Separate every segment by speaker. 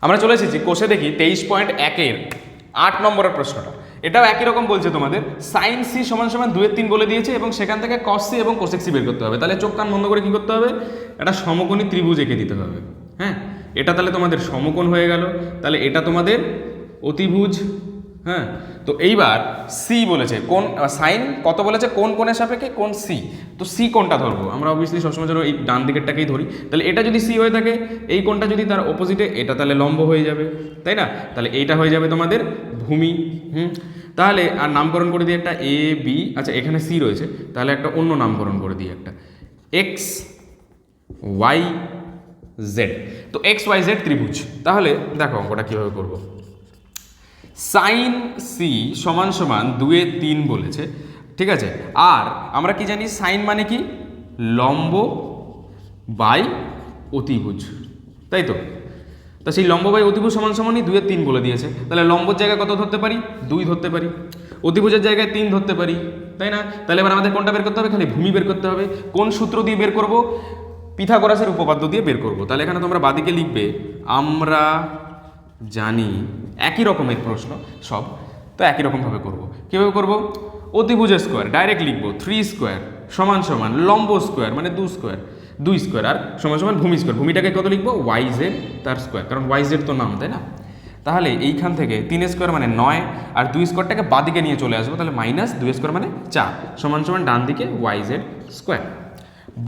Speaker 1: আমরা চলে এসেছি কোষে দেখি তেইশ পয়েন্ট একের আট নম্বরের প্রশ্নটা। এটাও একই রকম বলছে তোমাদের। সাইন সি সমান সমান দুয়ের তিন বলে দিয়েছে এবং সেখান থেকে কস সি এবং কোসেক সি বের করতে হবে। তাহলে চোখ কান বন্ধ করে কী করতে হবে? একটা সমকোণী ত্রিভুজ এঁকে দিতে হবে। হ্যাঁ? এটা তাহলে তোমাদের সমকোণ হয়ে গেল। তাহলে এটা তোমাদের অতিভুজ হ্যাঁ? তো এইবার সি বলেছে, কোন সাইন কত বলেছে? কোন কোণের সাপেক্ষে? কোন সি তো সি কোনটা ধরবো। আমরা অবভিয়াসলি সবসময় ধরো এই ডান দিকেরটাকেই ধরি। তাহলে এটা যদি সি হয়ে থাকে, এই কোনটা যদি তার অপোজিটে এটা তাহলে লম্ব হয়ে যাবে। তাই না? তাহলে এইটা হয়ে যাবে তোমাদের ভূমি, হুম? তাহলে, আর নামকরণ করে দিই একটা এ বি আচ্ছা এখানে সি রয়েছে। তাহলে একটা অন্য নামকরণ করে দিই একটা। এক্স ওয়াই জেড তো এক্স ওয়াই জেড ত্রিভুজ। তাহলে, দেখো অঙ্কটা কীভাবে করব। সাইন সি সমান সমান দুয়ে তিন বলেছে, ঠিক আছে? আর আমরা কি জানি সাইন মানে কি? লম্ব বাই অতিভুজ, তাই তো? তা সেই লম্ব বাই অতিভুজ সমান সমানই দুয়ের তিন বলে দিয়েছে। তাহলে লম্বর জায়গায় কত ধরতে পারি? দুই ধরতে পারি। অতিভুজের জায়গায় তিন ধরতে পারি, তাই না? তাহলে এবার আমাদের কোনটা বের করতে হবে? খালি ভূমি বের করতে হবে। কোন সূত্র দিয়ে বের করব? পিথাগোরাসের উপপাদ্য দিয়ে বের করব। তাহলে এখানে তোমরা বাদিকে লিখবে, আমরা জানি, একই রকমের প্রশ্ন, সব, তো একই রকমভাবে করব। কীভাবে করব? অতিভুজের স্কোয়ার ডাইরেক্ট লিখব থ্রি স্কোয়ার সমান সমান, লম্ব স্কোয়ার মানে দু স্কোয়ার দুই স্কোয়ার আর সমান সমান ভূমি স্কোয়ার ভূমিটাকে কত লিখব? ওয়াই জেড তার স্কোয়ার কারণ ওয়াই জেড তো নাম, তাই না? তাহলে এইখান থেকে তিন স্কোয়ার মানে নয়, আর দুই স্কোয়ারটাকে বাদিকে নিয়ে চলে আসব, তাহলে মাইনাস দুই স্কোয়ার মানে চার, সমান সমান ডান দিকে ওয়াই জেড স্কোয়ার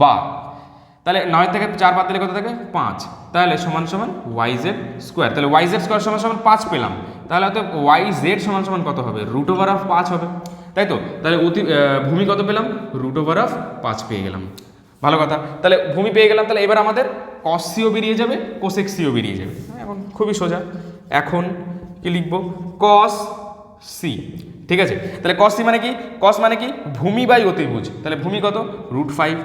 Speaker 1: বা তাহলে নয় থেকে চার বাদ দিলে কত থাকে? পাঁচ। তাহলে সমান সমান ওয়াই জেড স্কোয়ার তাহলে ওয়াই জেড স্কোয়ার সমান সমান পাঁচ পেলাম। তাহলে হয়তো ওয়াই জেড সমান সমান কত হবে? রুট ওভার অফ পাঁচ হবে। তাই তো? তাহলে অতি ভূমি কত পেলাম? রুট ওভার অফ পাঁচ পেয়ে গেলাম। ভালো কথা। তাহলে ভূমি পেয়ে গেলাম, তাহলে এবার আমাদের কস সিও বেরিয়ে যাবে কোসেক সিও বেরিয়ে যাবে। এখন খুবই সোজা। এখন কি লিখব? কস সি ঠিক আছে? তাহলে কস সি মানে কি? কস মানে কি? ভূমি বাই অতিভুজ। তাহলে ভূমি কত? রুট ফাইভ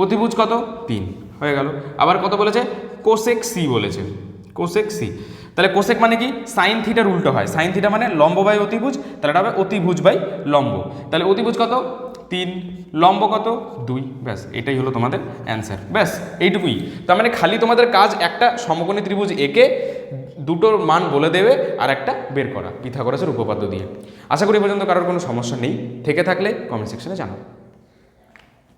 Speaker 1: অতিভুজ কত? তিন। হয়ে গেল। আবার কত বলেছে? কোসেক সি বলেছে। Cosec C. তাহলে কোসেক মানে কি? সাইন থিটার উল্টো হয়। সাইন থিটা মানে লম্ব বাই অতিভুজ, তাহলে এটা হবে অতিভুজ বাই লম্ব। তাহলে অতিভুজ কত? তিন। লম্ব কত? দুই। ব্যাস, এটাই হলো তোমাদের অ্যান্সার। ব্যাস, এইটুকুই। তার মানে খালি তোমাদের কাজ একটা সমকোণী ত্রিভুজ এঁকে দুটোর মান বলে দেবে আর একটা বের করা, পিথাগোরাসের উপপাদ্য দিয়ে। আশা করি পর্যন্ত কারোর কোনো সমস্যা নেই। থেকে থাকলে কমেন্ট সেকশনে জানাও।